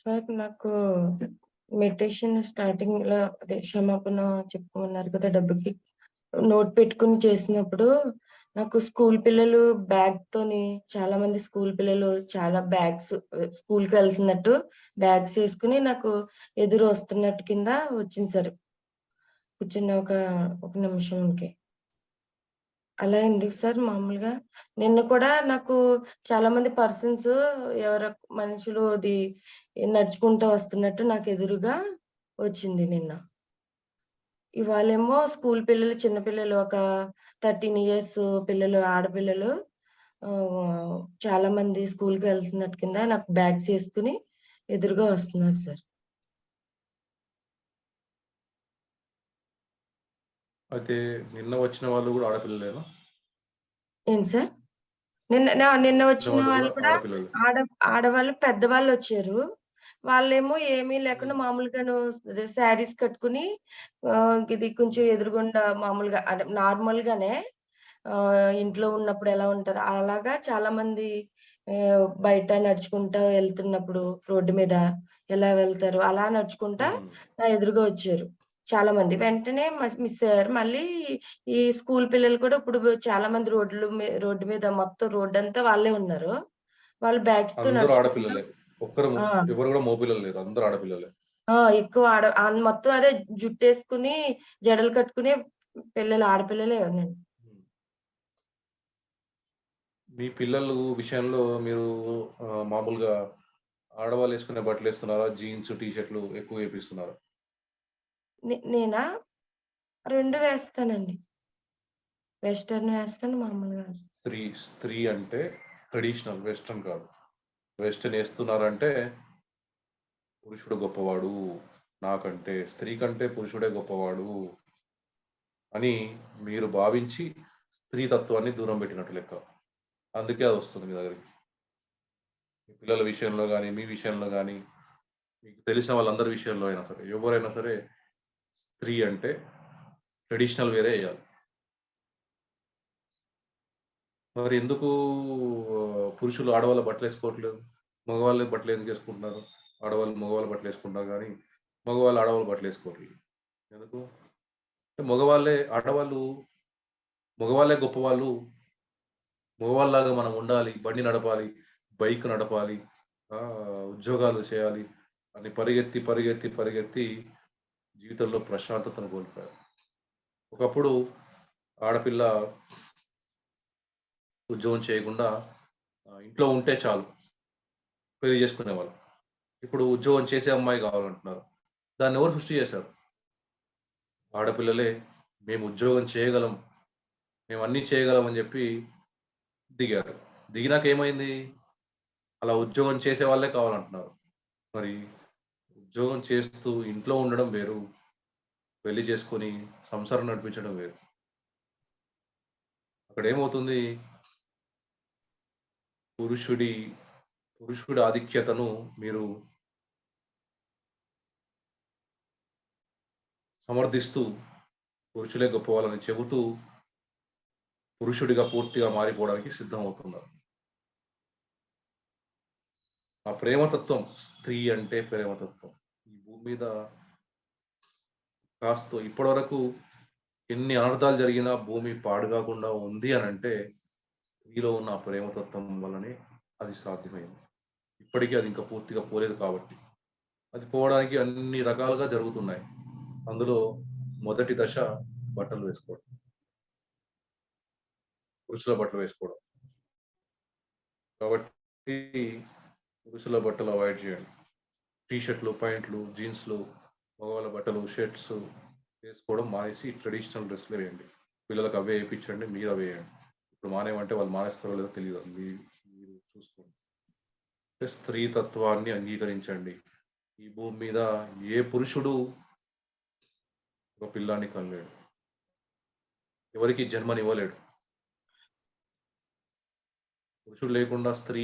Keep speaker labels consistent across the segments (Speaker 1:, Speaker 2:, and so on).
Speaker 1: Sir నాకు meditation స్టార్టింగ్‌లో అదే క్షమాపణ చెప్పుకున్నారు కదా! డబ్బుకి. నోట్ పెట్టుకొని చేసినప్పుడు నాకు స్కూల్ పిల్లలు బ్యాగ్ తోని చాలా మంది స్కూల్ పిల్లలు చాలా బ్యాగ్స్ స్కూల్కి వెళ్తున్నట్టు బ్యాగ్స్ వేసుకుని నాకు ఎదురు వస్తున్నట్టు కింద వచ్చింది సార్. కూర్చున్న ఒక, ఒక నిమిషంకి. అలా ఎందుకు సార్ మామూలుగా? నిన్న కూడా నాకు చాలామంది పర్సన్స్ ఎవరో మనుషులు అది నడుచుకుంటూ వస్తున్నట్టు నాకు ఎదురుగా వచ్చింది నిన్న. ఇవాళేమో స్కూల్ పిల్లలు, చిన్నపిల్లలు ఒక 13 ఇయర్స్ పిల్లలు, ఆడపిల్లలు చాలా చాలామంది స్కూల్‌కి వెళ్తున్నట్టు కింద నాకు బ్యాగ్స్ వేసుకుని ఎదురుగా వస్తున్నారు సార్.
Speaker 2: అయితే నిన్న వచ్చిన వాళ్ళు గూడా ఆడపిల్లలేనా?
Speaker 1: ఏంటి సార్? నిన్న నిన్న వచ్చిన
Speaker 2: వాళ్ళు
Speaker 1: కూడా. ఆడ ఆడవాళ్ళు పెద్దవాళ్ళొచ్చారు. వాళ్ళేమో ఏమీ లేకుండా. మామూలుగాను శారీస్ కట్టుకొని ఇది కొంచెం. ఎదురుగుండా మామూలుగా అంటే నార్మల్‌గానే ఆహ్, ఇంట్లో ఉన్నప్పుడు ఎలా ఉంటారో అలాగా చాలామంది ఆహ్, బయట నడుచుకుంటా వెళ్తున్నప్పుడు రోడ్డు మీద ఎలా వెళ్తారో అలా నడుచుకుంటా. నా ఎదురుగా వచ్చారు చాలామంది. వెంటనే మస్ అయ్యారు. మళ్ళీ ఈ స్కూల్ పిల్లలు కూడా ఇప్పుడు చాలామంది రోడ్లు మీ రోడ్డు మీద మొత్తం రోడ్డంతా వాళ్ళే ఉన్నారు. వాళ్ళు
Speaker 2: ఆడపిల్లలే. ఒక్కరు! ఎవరు లేరు. అందరూ ఆడపిల్లలే.
Speaker 1: ఆ! ఎక్కువ ఆడ మొత్తం అదే జుట్టేసుకొని, జడలు కట్టుకునే పిల్లలు ఆడపిల్లలే.
Speaker 2: హ్మ్. మీ పిల్లలు విషయంలో మీరు మామూలుగా ఆడవాళ్ళేసుకునే బట్టలేస్తున్నారా? జీన్స్, టీ షర్ట్‌లు ఎక్కువ ఏపిస్తున్నారా?
Speaker 1: నే నేనా?
Speaker 2: రెండు
Speaker 1: వేస్తానండి. వెస్టర్న్ వేస్తాను. మామూలుగా
Speaker 2: స్త్రీ, స్త్రీ అంటే ట్రెడిషనల్ వెస్టర్న్ కాదు. వెస్టర్న్ వేస్తున్నారంటే పురుషుడు గొప్పవాడు. నాకంటే స్త్రీ కంటే పురుషుడే గొప్పవాడు. అని మీరు భావించి స్త్రీ తత్వాన్ని దూరం పెట్టినట్టు లెక్క. అందుకే అది వస్తుంది మీ దగ్గరికి. మీ పిల్లల విషయంలో కానీ మీ విషయంలో కానీ మీకు తెలిసిన వాళ్ళందరి విషయంలో అయినా సరే, ఎవరైనా సరే స్త్రీ అంటే ట్రెడిషనల్ వేరే వేయాలి మరి ఎందుకు పురుషులు ఆడవాళ్ళ బట్టలేసుకోవట్లేదు? మగవాళ్ళే వేసుకుంటున్నారు ఆడవాళ్ళు మగవాళ్ళు బట్టలు వేసుకుంటారు కానీ మగవాళ్ళు ఆడవాళ్ళు బట్టలు వేసుకోవట్లేదు ఎందుకు? అంటే మగవాళ్ళే ఆడవాళ్ళు మగవాళ్ళే గొప్పవాళ్ళు. మగవాళ్ళలాగా మనం ఉండాలి. బండి నడపాలి. బైక్ నడపాలి. ఉద్యోగాలు చేయాలి అని పరిగెత్తి, పరిగెత్తి, పరిగెత్తి జీవితంలో ప్రశాంతతను కోల్పోయారు. ఒకప్పుడు ఆడపిల్ల ఉద్యోగం చేయకుండా ఇంట్లో ఉంటే చాలు. పెళ్ళి చేసుకునేవాళ్ళు. ఇప్పుడు ఉద్యోగం చేసే అమ్మాయి కావాలంటున్నారు. దాన్నెవరు సృష్టి చేశారు? ఆడపిల్లలే మేము ఉద్యోగం చేయగలం. మేము అన్నీ చేయగలం అని చెప్పి దిగారు. దిగినాక ఏమైంది? అలా ఉద్యోగం చేసే వాళ్ళే కావాలంటున్నారు. మరి ఉద్యోగం చేస్తూ ఇంట్లో ఉండడం వేరు. పెళ్ళి చేసుకొని సంసారం నడిపించడం వేరు. అక్కడ ఏమవుతుంది పురుషుడి పురుషుడి ఆధిక్యతను మీరు సమర్థిస్తూ పురుషులే గొప్పవాలని చెబుతూ పురుషుడిగా పూర్తిగా మారిపోవడానికి సిద్ధం అవుతున్నారు ఆ ప్రేమతత్వం స్త్రీ అంటే ప్రేమతత్వం. ఈ భూమి మీద కాస్తో ఇప్పటివరకు ఎన్ని అనర్థాలు జరిగినా భూమి పాడు కాకుండా ఉంది అని అంటే మీలో ఉన్న ప్రేమతత్వం వల్లనే అది సాధ్యమైంది. ఇప్పటికీ అది ఇంకా పూర్తిగా పోలేదు కాబట్టి. అది పోవడానికి అన్ని రకాలుగా జరుగుతున్నాయి. అందులో మొదటి దశ బట్టలు వేసుకోవడం. పురుషుల బట్టలు వేసుకోవడం. కాబట్టి పురుషుల బట్టలు అవాయిడ్ చేయండి. టీ షర్ట్‌లు, పాయింట్లు, జీన్స్‌లు, మగవాళ్ళ బట్టలు, షర్ట్స్ వేసుకోవడం మానేసి ట్రెడిషనల్ డ్రెస్లు వేయండి. పిల్లలకు అవే వేయించండి మీరు అవే వేయండి ఇప్పుడు మానేయమంటే వాళ్ళు మానేస్తారో లేదో తెలియదు మీరు చూసుకోండి. స్త్రీ తత్వాన్ని అంగీకరించండి. ఈ భూమి మీద ఏ పురుషుడు ఒక పిల్లాన్ని కనలేడు. ఎవరికి జన్మనివ్వలేడు. పురుషుడు లేకుండా స్త్రీ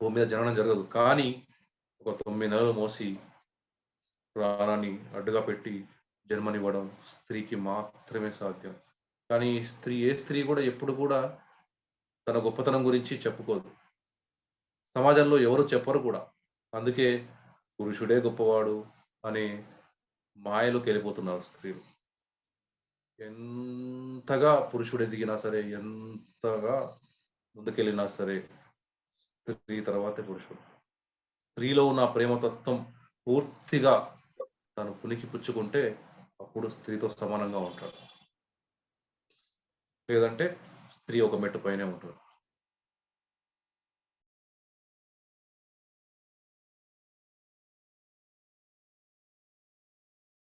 Speaker 2: భూమి మీద జననం జరగదు. కానీ ఒక 9 నెలలు మోసి ప్రాణాన్ని అడ్డుగా పెట్టి జన్మనివ్వడం స్త్రీకి మాత్రమే సాధ్యం. కానీ స్త్రీ ఏ స్త్రీ కూడా ఎప్పుడు కూడా తన గొప్పతనం గురించి చెప్పుకోదు. సమాజంలో ఎవరు చెప్పరు కూడా. అందుకే పురుషుడే గొప్పవాడు అనే మాయలోకి వెళ్ళిపోతున్నారు స్త్రీలు ఎంతగా పురుషుడు ఎదిగినా సరే ఎంతగా ముందుకెళ్ళినా సరే స్త్రీ తర్వాతే పురుషుడు స్త్రీలో ఉన్న ప్రేమతత్వం పూర్తిగా తను పులికి పుచ్చుకుంటే అప్పుడు స్త్రీతో సమానంగా ఉంటాడు. లేదంటే స్త్రీ ఒక మెట్టు పైనే ఉంటాడు